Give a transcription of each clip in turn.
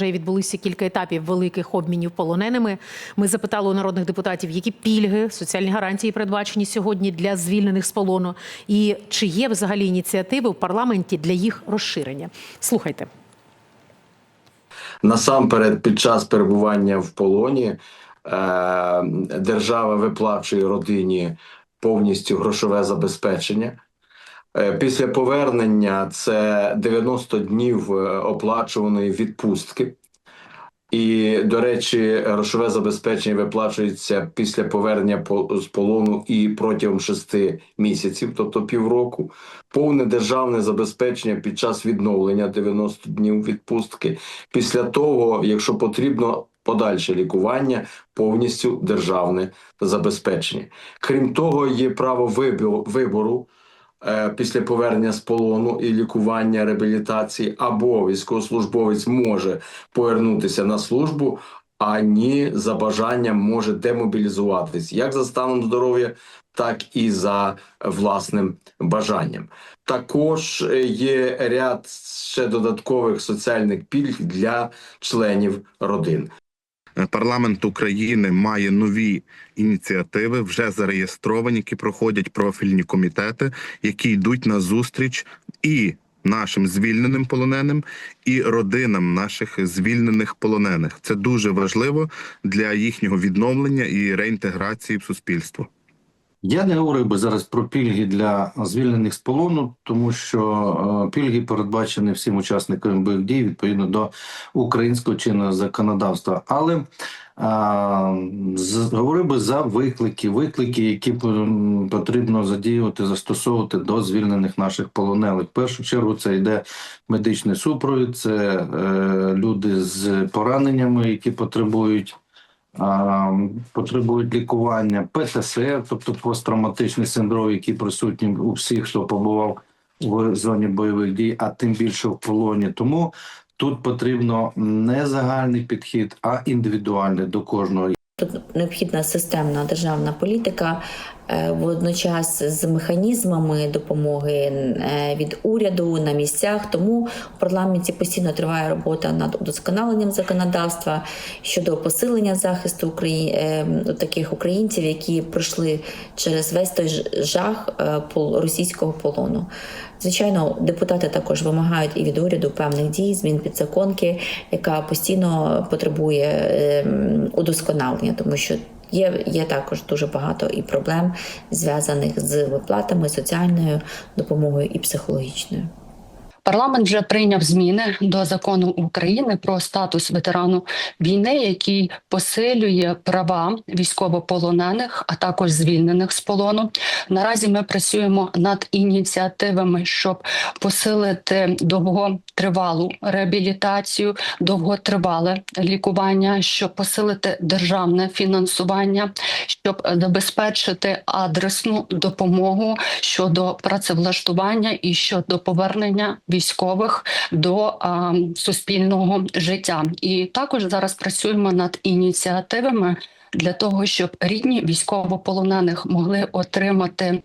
Вже відбулися кілька етапів великих обмінів полоненими. Ми запитали у народних депутатів, які пільги, соціальні гарантії передбачені сьогодні для звільнених з полону, і чи є взагалі ініціативи в парламенті для їх розширення. Слухайте. Насамперед, під час перебування в полоні е, держава виплачує родині повністю грошове забезпечення. Е, Після повернення це 90 днів е, оплачуваної відпустки. І, до речі, грошове забезпечення виплачується після повернення з полону і протягом шести місяців, тобто півроку. Повне державне забезпечення під час відновлення 90 днів відпустки. Після того, якщо потрібно, подальше лікування, повністю державне забезпечення. Крім того, є право вибору, після повернення з полону і лікування, реабілітації, або військовослужбовець може повернутися на службу, а ні за бажанням може демобілізуватись як за станом здоров'я, так і за власним бажанням. Також е, є ряд ще додаткових соціальних пільг для членів родин. Парламент України має нові ініціативи, вже зареєстровані, які проходять профільні комітети, які йдуть на зустріч і нашим звільненим полоненим, і родинам наших звільнених полонених. Це дуже важливо для їхнього відновлення і реінтеграції в суспільство. Я не говорив би зараз про пільги для звільнених з полону, тому що е, пільги передбачені всім учасникам бойових дій відповідно до українського чинного законодавства. Але е, з- говорив би за виклики, виклики, які потрібно задіювати, застосовувати до звільнених наших полонених. В першу чергу це йде медичний супровід, це е, люди з пораненнями, які потребують потребують лікування ПТСР, тобто посттравматичний синдром, який присутній у всіх, хто побував в зоні бойових дій, а тим більше в полоні. Тому тут потрібно не загальний підхід, а індивідуальний до кожного. Тут необхідна системна державна політика, водночас з механізмами допомоги е, від уряду на місцях. Тому в парламенті постійно триває робота над удосконаленням законодавства щодо посилення захисту е, таких українців, які пройшли через весь той жах е, російського полону. Звичайно, депутати також вимагають і від уряду певних дій, змін підзаконки, яка постійно потребує ем, удосконалення, тому що є, є також дуже багато і проблем зв'язаних з виплатами, соціальною допомогою і психологічною. Парламент вже прийняв зміни до закону України про статус ветерану війни, який посилює права військовополонених, а також звільнених з полону. Наразі ми працюємо над ініціативами, щоб посилити довготривалу реабілітацію, довготривале лікування, щоб посилити державне фінансування, щоб забезпечити адресну допомогу щодо працевлаштування і щодо повернення військових до а, суспільного життя. І також зараз працюємо над ініціативами для того, щоб рідні військовополонених могли отримати.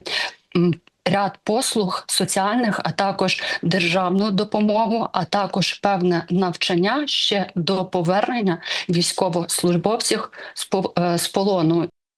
Ряд послуг соціальних, а також державну допомогу, а також певне навчання ще до повернення військовослужбовців з е, полону.